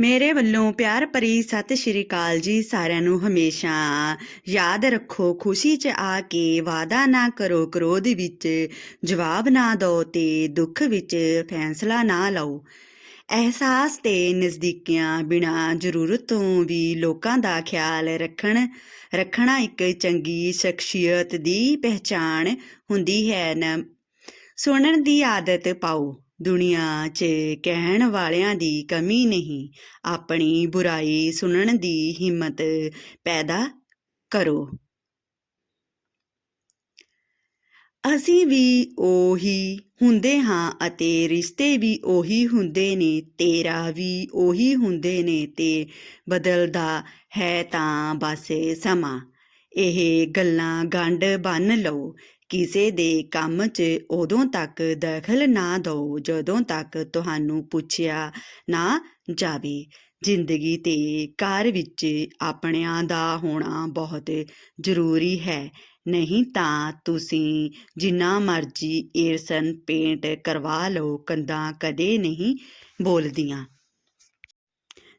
ਮੇਰੇ ਵੱਲੋਂ ਪਿਆਰ ਭਰੀ ਸਤਿ ਸ਼੍ਰੀ ਅਕਾਲ ਜੀ ਸਾਰਿਆਂ ਨੂੰ ਹਮੇਸ਼ਾ। ਯਾਦ ਰੱਖੋ, ਖੁਸ਼ੀ 'ਚ ਆ ਕੇ ਵਾਦਾ ਨਾ ਕਰੋ, ਕ੍ਰੋਧ ਵਿੱਚ ਜਵਾਬ ਨਾ ਦਿਓ ਤੇ ਦੁੱਖ ਵਿੱਚ ਫੈਸਲਾ ਨਾ ਲਓ। ਅਹਿਸਾਸ ਤੇ ਨਜ਼ਦੀਕੀਆਂ ਬਿਨਾ ਜ਼ਰੂਰਤ ਤੋਂ ਵੀ ਲੋਕਾਂ ਦਾ ਖਿਆਲ ਰੱਖਣ, ਰੱਖਣਾ ਇੱਕ ਚੰਗੀ ਸ਼ਖਸੀਅਤ ਦੀ ਪਹਿਚਾਣ ਹੁੰਦੀ ਹੈ ਨਾ। ਸੁਣਨ ਦੀ ਆਦਤ ਪਾਓ। ਦੁਨੀਆ 'ਚ ਕਹਿਣ ਵਾਲਿਆਂ ਦੀ ਕਮੀ ਨਹੀਂ, ਆਪਣੀ ਬੁਰਾਈ ਸੁਣਨ ਦੀ ਹਿੰਮਤ ਪੈਦਾ ਕਰੋ। ਅਸੀਂ ਵੀ ਉਹੀ ਹੁੰਦੇ ਹਾਂ ਅਤੇ ਰਿਸ਼ਤੇ ਵੀ ਉਹੀ ਹੁੰਦੇ ਨੇ, ਤੇਰਾ ਵੀ ਉਹੀ ਹੁੰਦੇ ਨੇ ਤੇ ਬਦਲਦਾ ਹੈ ਤਾਂ ਬਸ ਸਮਾਂ। ਇਹ ਗੱਲਾਂ ਗੰਢ ਬੰਨ ਲਓ ਕਿਸੇ ਦੇ ਕੰਮ 'ਚ ਉਦੋਂ ਤੱਕ ਦਖਲ ਨਾ ਦਿਓ, ਜਦੋਂ ਤੱਕ ਤੁਹਾਨੂੰ ਪੁੱਛਿਆ ਨਾ ਜਾਵੇ। ਜ਼ਿੰਦਗੀ ਤੇ ਘਰ ਵਿੱਚ ਆਪਣਿਆਂ ਦਾ ਹੋਣਾ ਬਹੁਤ ਜ਼ਰੂਰੀ ਹੈ। ਨਹੀਂ ਤਾਂ ਤੁਸੀਂ ਜਿੰਨਾ ਮਰਜ਼ੀ ਏਰਸਨ ਪੇਂਟ ਕਰਵਾ ਲਓ, ਕੰਧਾਂ ਕਦੇ ਨਹੀਂ ਬੋਲਦੀਆਂ।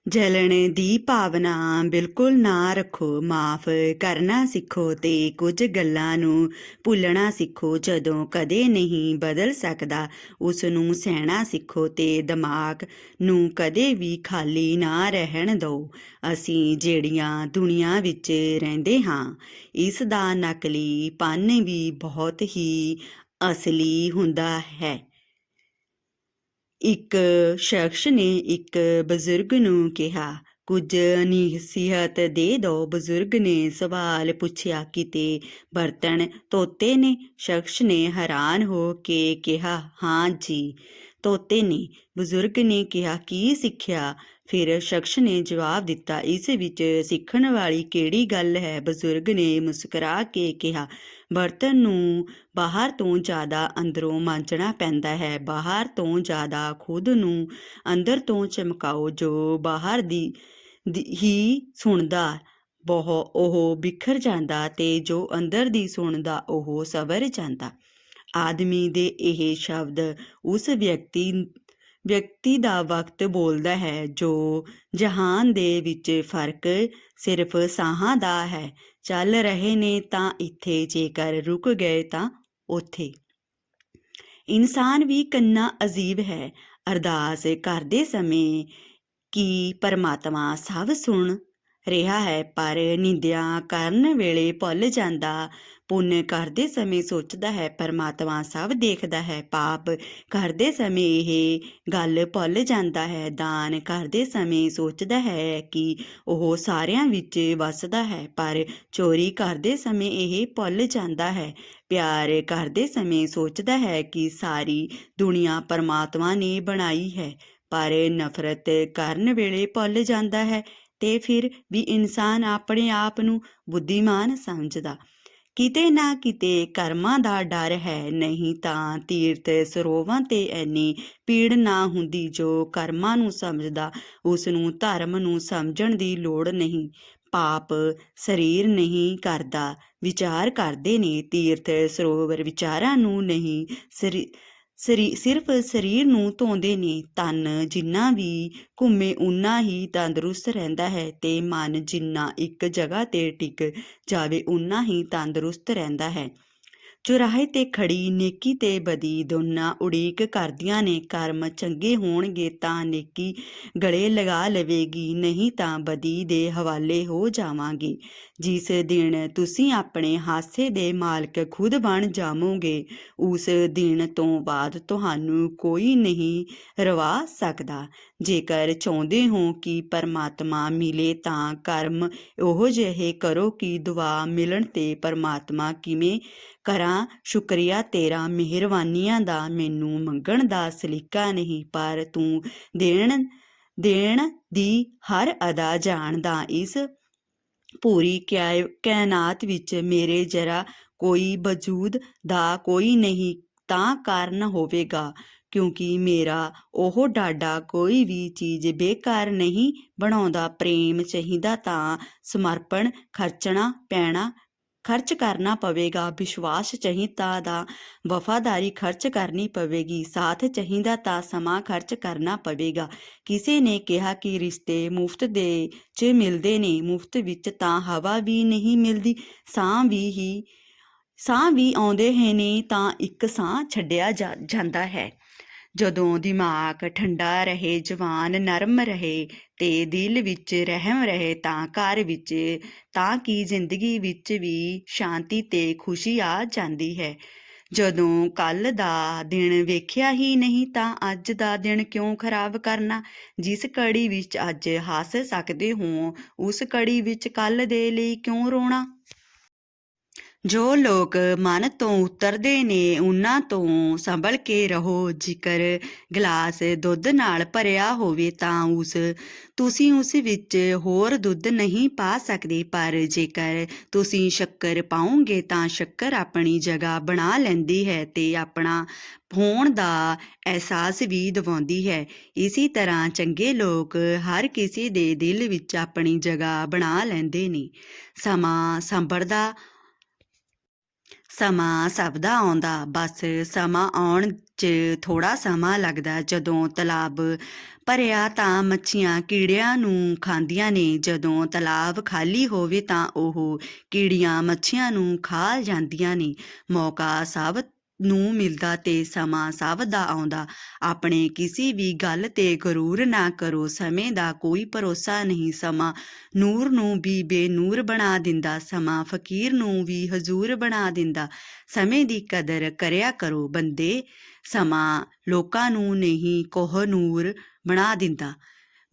ਜਲਣ ਦੀ ਭਾਵਨਾ ਬਿਲਕੁਲ ਨਾ ਰੱਖੋ, ਮਾਫ ਕਰਨਾ ਸਿੱਖੋ ਤੇ ਕੁਝ ਗੱਲਾਂ ਨੂੰ ਭੁੱਲਣਾ ਸਿੱਖੋ, ਜਦੋਂ ਕਦੇ ਨਹੀਂ ਬਦਲ ਸਕਦਾ ਉਸ ਨੂੰ ਸਹਿਣਾ ਸਿੱਖੋ ਤੇ ਦਿਮਾਗ ਨੂੰ ਕਦੇ ਵੀ ਖਾਲੀ ਨਾ ਰਹਿਣ ਦਿਓ ਅਸੀਂ ਜਿਹੜੀਆਂ ਦੁਨੀਆ ਵਿੱਚ ਰਹਿੰਦੇ ਹਾਂ, ਇਸ ਦਾ ਨਕਲੀ ਪਨ ਵੀ ਬਹੁਤ ਹੀ ਅਸਲੀ ਹੁੰਦਾ ਹੈ। ਇੱਕ ਸ਼ਖਸ ਨੇ ਇੱਕ ਬਜ਼ੁਰਗ ਨੂੰ ਕਿਹਾ, ਕੁਝ ਨਸੀਹਤ ਦੇ ਦੋ ਬਜ਼ੁਰਗ ਨੇ ਸਵਾਲ ਪੁੱਛਿਆ ਕਿਤੇ ਬਰਤਨ ਧੋਤੇ ਨੇ? ਸ਼ਖਸ ਨੇ ਹੈਰਾਨ ਹੋ ਕੇ ਕਿਹਾ, ਹਾਂ ਜੀ ਤੋਤੇ ਨੇ। ਬਜ਼ੁਰਗ ਨੇ ਕਿਹਾ, ਕੀ ਸਿੱਖਿਆ? ਫਿਰ ਸ਼ਖਸ ਨੇ ਜਵਾਬ ਦਿੱਤਾ, ਇਸ ਵਿੱਚ ਸਿੱਖਣ ਵਾਲੀ ਕਿਹੜੀ ਗੱਲ ਹੈ? ਬਜ਼ੁਰਗ ਨੇ ਮੁਸਕਰਾ ਕੇ ਕਿਹਾ, ਬਰਤਨ ਨੂੰ ਬਾਹਰ ਤੋਂ ਜ਼ਿਆਦਾ ਅੰਦਰੋਂ ਮਾਂਜਣਾ ਪੈਂਦਾ ਹੈ। ਬਾਹਰ ਤੋਂ ਜ਼ਿਆਦਾ ਖੁਦ ਨੂੰ ਅੰਦਰ ਤੋਂ ਚਮਕਾਓ, ਜੋ ਬਾਹਰ ਦੀ ਹੀ ਸੁਣਦਾ ਬਹੁ, ਉਹ ਬਿਖਰ ਜਾਂਦਾ ਤੇ ਜੋ ਅੰਦਰ ਦੀ ਸੁਣਦਾ, ਉਹ ਸਵਰ ਜਾਂਦਾ। ਆਦਮੀ ਦੇ ਇਹ ਸ਼ਬਦ ਉਸ ਵਿਅਕਤੀ ਵਿਅਕਤੀ ਦਾ ਵਕਤ ਬੋਲਦਾ ਹੈ, ਜੋ ਜਹਾਨ ਦੇ ਵਿੱਚ ਫ਼ਰਕ ਸਿਰਫ ਸਾਹਾਂ ਦਾ ਹੈ। ਚੱਲ ਰਹੇ ਨੇ ਤਾਂ ਇੱਥੇ, ਜੇਕਰ ਰੁਕ ਗਏ ਤਾਂ ਉੱਥੇ। ਇਨਸਾਨ ਵੀ ਕੰਨਾ ਅਜੀਬ ਹੈ। ਅਰਦਾਸ ਕਰਦੇ ਸਮੇਂ ਕਿ ਪਰਮਾਤਮਾ ਸਭ ਸੁਣ ਰਿਹਾ ਹੈ, ਪਰ ਨਿੰਦਿਆ ਕਰਨ ਵੇਲੇ ਭੁੱਲ ਜਾਂਦਾ। ਪੁੰਨ ਕਰਦੇ ਸਮੇਂ ਸੋਚਦਾ ਹੈ, ਪਰਮਾਤਮਾ ਸਭ ਦੇਖਦਾ ਹੈ। ਪਾਪ ਕਰਦੇ ਸਮੇਂ ਇਹ ਗੱਲ ਭੁੱਲ ਜਾਂਦਾ ਹੈ। ਦਾਨ ਕਰਦੇ ਸਮੇਂ ਸੋਚਦਾ ਹੈ ਕਿ ਉਹ ਸਾਰਿਆਂ ਵਿੱਚ ਵਸਦਾ ਹੈ, ਪਰ ਚੋਰੀ ਕਰਦੇ ਸਮੇਂ ਇਹ ਭੁੱਲ ਜਾਂਦਾ ਹੈ। ਪਿਆਰ ਕਰਦੇ ਸਮੇਂ ਸੋਚਦਾ ਹੈ ਕਿ ਸਾਰੀ ਦੁਨੀਆ ਪਰਮਾਤਮਾ ਨੇ ਬਣਾਈ ਹੈ, ਪਰ ਨਫ਼ਰਤ ਕਰਨ ਵੇਲੇ ਭੁੱਲ ਜਾਂਦਾ ਹੈ। ਤੇ ਫਿਰ ਵੀ ਇਨਸਾਨ ਆਪਣੇ ਆਪ ਨੂੰ ਬੁੱਧੀਮਾਨ ਸਮਝਦਾ। ਕਿਤੇ ਨਾ ਕਿਤੇ ਕਰਮਾਂ ਦਾ ਡਰ ਹੈ, ਨਹੀਂ ਤਾਂ ਤੀਰਥ ਸਰੋਵਾਂ ਤੇ ਐਨੀ ਪੀੜ ਨਾ ਹੁੰਦੀ ਜੋ ਕਰਮਾਂ ਨੂੰ ਸਮਝਦਾ। ਉਸ ਨੂੰ ਧਰਮ ਨੂੰ ਸਮਝਣ ਦੀ ਲੋੜ ਨਹੀਂ। ਪਾਪ ਸਰੀਰ ਨਹੀਂ ਕਰਦਾ। ਵਿਚਾਰ ਕਰਦੇ ਨੇ ਤੀਰਥ ਸਰੋਵਰ ਵਿਚਾਰਾਂ ਨੂੰ ਨਹੀਂ ਸਿਰਫ ਸਰੀਰ ਨੂੰ ਧੋਂਦੇ ਨੇ ਤਨ ਜਿੰਨਾ ਵੀ ਘੁੰਮੇ ਉਨਾ ਹੀ ਤੰਦਰੁਸਤ ਰਹਿੰਦਾ ਹੈ ਤੇ ਮਨ ਜਿੰਨਾ ਇੱਕ ਜਗ੍ਹਾ ਤੇ ਟਿਕ ਜਾਵੇ ਉਨਾ ਹੀ ਤੰਦਰੁਸਤ ਰਹਿੰਦਾ ਹੈ। ਚੁਰਾਹੇ ਤੇ ਖੜੀ ਨੇਕੀ ਤੇ ਬਦੀ ਦੋਨਾਂ ਉਡੀਕ ਕਰਦੀਆਂ ਨੇ, ਕਰਮ ਚੰਗੇ ਹੋਣਗੇ ਤਾਂ ਨੇਕੀ ਗਲੇ ਲਗਾ ਲਵੇਗੀ, ਨਹੀਂ ਤਾਂ ਬਦੀ ਦੇ ਹਵਾਲੇ ਹੋ ਜਾਵਾਂਗੇ। ਜਿਸ ਦਿਨ ਤੁਸੀਂ ਆਪਣੇ ਹਾਸੇ ਦੇ ਮਾਲਕ ਖੁਦ ਬਣ ਜਾਵੋਗੇ, ਉਸ ਦਿਨ ਤੋਂ ਬਾਅਦ ਤੁਹਾਨੂੰ ਕੋਈ ਨਹੀਂ ਰਵਾ ਸਕਦਾ। ਜੇਕਰ ਚਾਹੁੰਦੇ ਹੋ ਕਿ ਪਰਮਾਤਮਾ ਮਿਲੇ ਤਾਂ ਕਰਮ ਉਹੋ ਜਿਹੇ ਕਰੋ ਕਿ ਦੁਆ ਮਿਲਣ ਤੇ ਪਰਮਾਤਮਾ ਕਿਵੇਂ ਕਰਾਂ, ਸ਼ੁਕਰੀਆ ਤੇਰਾ ਮਿਹਰਬਾਨੀਆਂ ਦਾ, ਮੈਨੂੰ ਮੰਗਣ ਦਾ ਸਲੀਕਾ ਨਹੀਂ, ਪਰ ਤੂੰ ਦੇਣ ਦੇਣ ਦੀ ਹਰ ਅਦਾ ਜਾਣਦਾ ਇਸ ਪੂਰੀ ਕਾਇਨਾਤ ਵਿੱਚ ਮੇਰੇ ਜਰਾ ਕੋਈ ਵਜੂਦ ਦਾ ਕੋਈ ਨਹੀਂ, ਤਾਂ ਕਾਰਨ ਹੋਵੇਗਾ, ਕਿਉਂਕਿ ਮੇਰਾ ਉਹ ਡਾਡਾ ਕੋਈ ਵੀ ਚੀਜ਼ ਬੇਕਾਰ ਨਹੀਂ ਬਣਾਉਂਦਾ, ਪ੍ਰੇਮ ਚਾਹੀਦਾ ਤਾਂ ਸਮਰਪਣ, ਖਰਚਣਾ ਪੈਣਾ ਖਰਚ ਕਰਨਾ ਪਵੇਗਾ, ਵਿਸ਼ਵਾਸ ਚਾਹੀਦਾ ਦਾ, ਵਫਾਦਾਰੀ ਖਰਚ ਕਰਨੀ ਪਵੇਗੀ, ਸਾਥ ਚਾਹੀਦਾ ਤਾਂ ਸਮਾਂ ਖਰਚ ਕਰਨਾ ਪਵੇਗਾ। ਕਿਸੇ ਨੇ ਕਿਹਾ ਕਿ ਰਿਸ਼ਤੇ ਮੁਫਤ ਦੇ ਚ ਮਿਲਦੇ ਨੇ, ਮੁਫਤ ਵਿੱਚ ਤਾਂ ਹਵਾ ਵੀ ਨਹੀਂ ਮਿਲਦੀ, ਸਾਹ ਵੀ ਹੀ, ਸਾਹ ਵੀ ਆਉਂਦੇ ਨੇ ਤਾਂ ਇੱਕ ਸਾਹ ਛੱਡਿਆ ਜਾ- ਜਾਂਦਾ ਹੈ। ਜਦੋਂ ਦਿਮਾਗ ਠੰਡਾ ਰਹੇ, ਜਵਾਨ ਨਰਮ ਰਹੇ ਤੇ ਦਿਲ ਵਿੱਚ ਰਹਿਮ ਰਹੇ ਤਾਂ ਘਰ ਵਿੱਚ, ਤਾਂ ਕਿ ਜ਼ਿੰਦਗੀ ਵਿੱਚ ਵੀ ਸ਼ਾਂਤੀ ਤੇ ਖੁਸ਼ੀ ਆ ਜਾਂਦੀ ਹੈ। ਜਦੋਂ ਕੱਲ ਦਾ ਦਿਨ ਵੇਖਿਆ ਹੀ ਨਹੀਂ ਤਾਂ ਅੱਜ ਦਾ ਦਿਨ ਕਿਉਂ ਖਰਾਬ ਕਰਨਾ? ਜਿਸ ਕੜੀ ਵਿੱਚ ਅੱਜ ਹੱਸ ਸਕਦੇ ਹੋ, ਉਸ ਕੜੀ ਵਿੱਚ ਕੱਲ ਦੇ ਲਈ ਕਿਉਂ ਰੋਣਾ? ਜੋ ਲੋਕ ਮਨ ਤੋਂ ਉਤਰਦੇ ਨੇ, ਉਹਨਾਂ ਤੋਂ ਸੰਭਲ ਕੇ ਰਹੋ। ਜੇਕਰ ਗਲਾਸ ਦੁੱਧ ਨਾਲ ਭਰਿਆ ਹੋਵੇ ਤਾਂ ਉਸ, ਤੁਸੀਂ ਉਸ ਵਿੱਚ ਹੋਰ ਦੁੱਧ ਨਹੀਂ ਪਾ ਸਕਦੇ। ਪਰ ਜੇਕਰ ਤੁਸੀਂ ਸ਼ੱਕਰ ਪਾਓਗੇ ਤਾਂ ਸ਼ੱਕਰ ਆਪਣੀ ਜਗ੍ਹਾ ਬਣਾ ਲੈਂਦੀ ਹੈ ਤੇ ਆਪਣਾ ਹੋਣ ਦਾ ਅਹਿਸਾਸ ਵੀ ਦਿਵਾਉਂਦੀ ਹੈ। ਇਸੇ ਤਰ੍ਹਾਂ ਚੰਗੇ ਲੋਕ ਹਰ ਕਿਸੇ ਦੇ ਦਿਲ ਵਿੱਚ ਆਪਣੀ ਜਗ੍ਹਾ ਬਣਾ ਲੈਂਦੇ ਨੇ। ਸਮਾਂ ਸੰਭਰਦਾ ਸਮਾਂ ਸਭ ਦਾ ਆਉਂਦਾ, ਬਸ ਸਮਾਂ ਆਉਣ 'ਚ ਥੋੜਾ ਸਮਾਂ ਲੱਗਦਾ। ਜਦੋਂ ਤਲਾਬ ਭਰਿਆ ਤਾਂ ਮੱਛੀਆਂ ਕੀੜਿਆਂ ਨੂੰ ਖਾਂਦੀਆਂ ਨੇ, ਜਦੋਂ ਤਲਾਬ ਖਾਲੀ ਹੋਵੇ ਤਾਂ ਉਹ ਕੀੜੀਆਂ ਮੱਛੀਆਂ ਨੂੰ ਖਾ ਜਾਂਦੀਆਂ ਨੇ। ਮੌਕਾ ਸਭ ਨੂੰ ਮਿਲਦਾ ਤੇ ਸਮਾਂ ਸਭ ਦਾ ਆਉਂਦਾ। ਆਪਣੇ ਕਿਸੇ ਵੀ ਗੱਲ ਤੇ ਗਰੂਰ ਨਾ ਕਰੋ। ਸਮੇਂ ਦਾ ਕੋਈ ਭਰੋਸਾ ਨਹੀਂ। ਸਮਾਂ ਨੂਰ ਨੂੰ ਵੀ ਬੇਨੂਰ ਬਣਾ ਦਿੰਦਾ। ਸਮਾਂ ਫਕੀਰ ਨੂੰ ਵੀ ਹਜ਼ੂਰ ਬਣਾ ਦਿੰਦਾ। ਸਮੇਂ ਦੀ ਕਦਰ ਕਰਿਆ ਕਰੋ। ਬੰਦੇ ਸਮਾਂ ਲੋਕਾਂ ਨੂੰ ਨਹੀਂ, ਕੋਹ ਨੂਰ ਬਣਾ ਦਿੰਦਾ।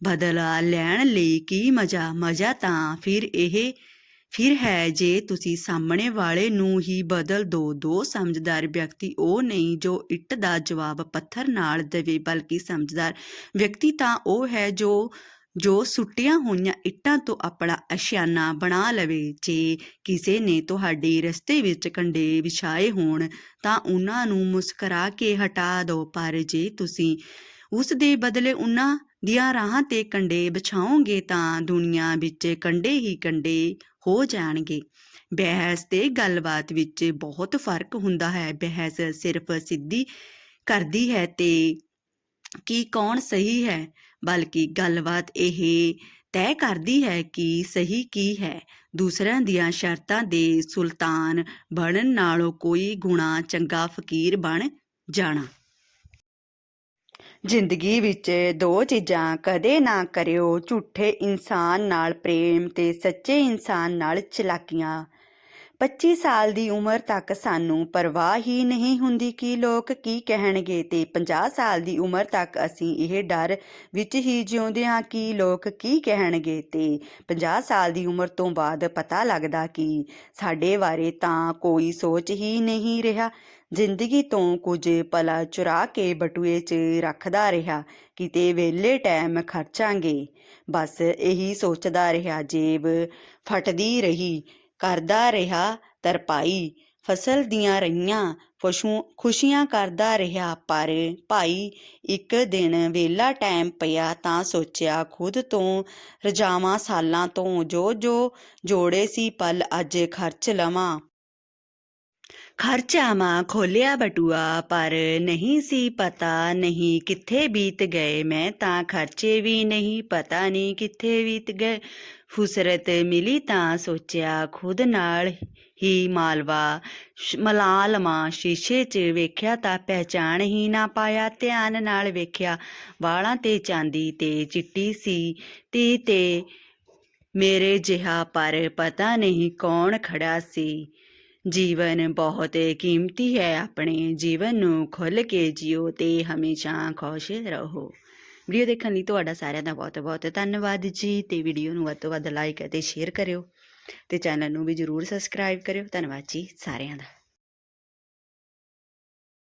ਬਦਲਾ ਲੈਣ ਲਈ ਕੀ ਮਜ਼ਾ? ਮਜ਼ਾ ਤਾਂ ਫਿਰ ਇਹ ਫਿਰ ਹੈ ਜੇ ਤੁਸੀਂ ਸਾਹਮਣੇ ਵਾਲੇ ਨੂੰ ਹੀ ਬਦਲ ਦੋ ਦੋ ਸਮਝਦਾਰ ਵਿਅਕਤੀ, ਉਹ ਨਹੀਂ ਜੋ ਇੱਟ ਦਾ ਜਵਾਬ ਪੱਥਰ ਨਾਲ ਦੇਵੇ, ਬਲਕਿ ਸਮਝਦਾਰ ਵਿਅਕਤੀ ਤਾਂ ਉਹ ਹੈ ਜੋ ਜੋ ਸੁੱਟੀਆਂ ਹੋਈਆਂ ਇੱਟਾਂ ਤੋਂ ਆਪਣਾ ਅਸ਼ਿਆਨਾ ਬਣਾ ਲਵੇ। ਜੇ ਕਿਸੇ ਨੇ ਤੁਹਾਡੇ ਰਸਤੇ ਵਿੱਚ ਕੰਡੇ ਵਿਛਾਏ ਹੋਣ, ਤਾਂ ਉਹਨਾਂ ਨੂੰ ਮੁਸਕਰਾ ਕੇ ਹਟਾ ਦਿਓ ਪਰ ਜੇ ਤੁਸੀਂ ਉਸ ਦੇ ਬਦਲੇ ਉਹਨਾਂ ਦੀਆਂ ਰਾਹਾਂ ਤੇ ਕੰਡੇ ਵਿਛਾਓਗੇ ਤਾਂ ਦੁਨੀਆ ਵਿੱਚ ਕੰਡੇ ਹੀ ਕੰਡੇ ਹੋ ਜਾਣਗੇ। ਬਹਿਸ ਤੇ ਗੱਲਬਾਤ ਵਿੱਚ ਬਹੁਤ ਫ਼ਰਕ ਹੁੰਦਾ ਹੈ। ਬਹਿਸ ਸਿਰਫ ਸਿੱਧੀ ਕਰਦੀ ਹੈ ਤੇ ਕਿ ਕੌਣ ਸਹੀ ਹੈ? ਬਲਕਿ ਗੱਲਬਾਤ ਇਹ ਤੈਅ ਕਰਦੀ ਹੈ ਕਿ ਸਹੀ ਕੀ ਹੈ। ਦੂਸਰਿਆਂ ਦੀਆਂ ਸ਼ਰਤਾਂ ਦੇ ਸੁਲਤਾਨ ਬਣਨ ਨਾਲੋਂ ਕੋਈ ਗੁਣਾ ਚੰਗਾ ਫਕੀਰ ਬਣ ਜਾਣਾ। ਜ਼ਿੰਦਗੀ ਵਿੱਚ ਦੋ ਚੀਜ਼ਾਂ ਕਦੇ ਨਾ ਕਰਿਓ, ਝੂਠੇ ਇਨਸਾਨ ਨਾਲ ਪ੍ਰੇਮ ਤੇ ਸੱਚੇ ਇਨਸਾਨ ਨਾਲ ਚਲਾਕੀਆਂ। 25 ਸਾਲ ਦੀ ਉਮਰ ਤੱਕ ਸਾਨੂੰ ਪਰਵਾਹ ਹੀ ਨਹੀਂ ਹੁੰਦੀ ਕਿ ਲੋਕ ਕੀ ਕਹਿਣਗੇ ਤੇ 50 ਸਾਲ ਦੀ ਉਮਰ ਤੱਕ ਅਸੀਂ ਇਹ ਡਰ ਵਿੱਚ ਹੀ ਜਿਉਂਦੇ ਹਾਂ ਕਿ ਲੋਕ ਕੀ ਕਹਿਣਗੇ ਤੇ 50 ਸਾਲ ਦੀ ਉਮਰ ਤੋਂ ਬਾਅਦ ਪਤਾ ਲੱਗਦਾ ਕਿ ਸਾਡੇ ਬਾਰੇ ਤਾਂ ਕੋਈ ਸੋਚ ਹੀ ਨਹੀਂ ਰਿਹਾ। ਜ਼ਿੰਦਗੀ ਤੋਂ ਕੁਝ ਪਲਾ ਚੁਰਾ ਕੇ ਬਟੂਏ 'ਚ ਰੱਖਦਾ ਰਿਹਾ, ਕਿਤੇ ਵੇਲੇ ਟਾਈਮ ਖਰਚਾਂਗੇ। ਬਸ ਇਹੀ ਸੋਚਦਾ ਰਿਹਾ, ਜੇਬ ਫਟਦੀ ਰਹੀ, ਕਰਦਾ ਰਿਹਾ ਤਰਪਾਈ। ਫਸਲ ਦੀਆਂ ਰਹੀਆਂ ਪਸ਼ੂ, ਖੁਸ਼ੀਆਂ ਕਰਦਾ ਰਿਹਾ, ਪਰ ਭਾਈ ਇੱਕ ਦਿਨ ਵੇਲਾ ਟਾਈਮ ਪਿਆ ਤਾਂ ਸੋਚਿਆ, ਖੁਦ ਤੋਂ ਰਜਾਵਾਂ ਸਾਲਾਂ ਤੋਂ ਜੋ ਜੋ ਜੋੜੇ ਸੀ ਪਲ ਅੱਜ ਖਰਚ ਲਵਾਂ। ਖਰਚਾਵਾਂ ਖੋਲਿਆ ਬਟੂਆ, ਪਰ ਨਹੀਂ ਸੀ ਪਤਾ ਨਹੀਂ ਕਿੱਥੇ ਬੀਤ ਗਏ। ਮੈਂ ਤਾਂ ਖਰਚੇ ਵੀ ਨਹੀਂ, ਪਤਾ ਨਹੀਂ ਕਿੱਥੇ ਬੀਤ ਗਏ। ਫੁਸਰਤ ਮਿਲੀ ਤਾਂ ਸੋਚਿਆ ਖੁਦ ਨਾਲ ਹੀ ਮਾਲਵਾ। ਸ਼- ਮਲਾ ਸ਼ੀਸ਼ੇ 'ਚ ਵੇਖਿਆ ਤਾਂ ਪਹਿਚਾਣ ਹੀ ਨਾ ਪਾਇਆ, ਧਿਆਨ ਨਾਲ ਵੇਖਿਆ। ਵਾਲਾਂ ਤੇ ਚਾਂਦੀ ਤੇ ਚਿੱਟੀ ਸੀ ਤੀ ਤੇ ਮੇਰੇ ਜਿਹਾ, ਪਰ ਪਤਾ ਨਹੀਂ ਕੌਣ ਖੜਾ ਸੀ। ਜੀਵਨ ਬਹੁਤ ਕੀਮਤੀ ਹੈ। ਆਪਣੇ ਜੀਵਨ ਨੂੰ ਖੁੱਲ੍ਹ ਕੇ ਜਿਓ ਤੇ ਹਮੇਸ਼ਾ ਖੁਸ਼ ਰਹੋ। ਵੀਡੀਓ ਦੇਖਣ ਲਈ ਤੁਹਾਡਾ ਸਾਰਿਆਂ ਦਾ ਬਹੁਤ ਬਹੁਤ ਧੰਨਵਾਦ ਜੀ। ਤੇ ਵੀਡੀਓ ਨੂੰ ਵੱਧ ਤੋਂ ਵੱਧ ਲਾਈਕ ਅਤੇ ਸ਼ੇਅਰ ਕਰਿਓ। ਤੇ ਚੈਨਲ ਨੂੰ ਵੀ ਜਰੂਰ ਸਬਸਕ੍ਰਾਈਬ ਕਰਿਓ। ਧੰਨਵਾਦ ਜੀ ਸਾਰਿਆਂ ਦਾ।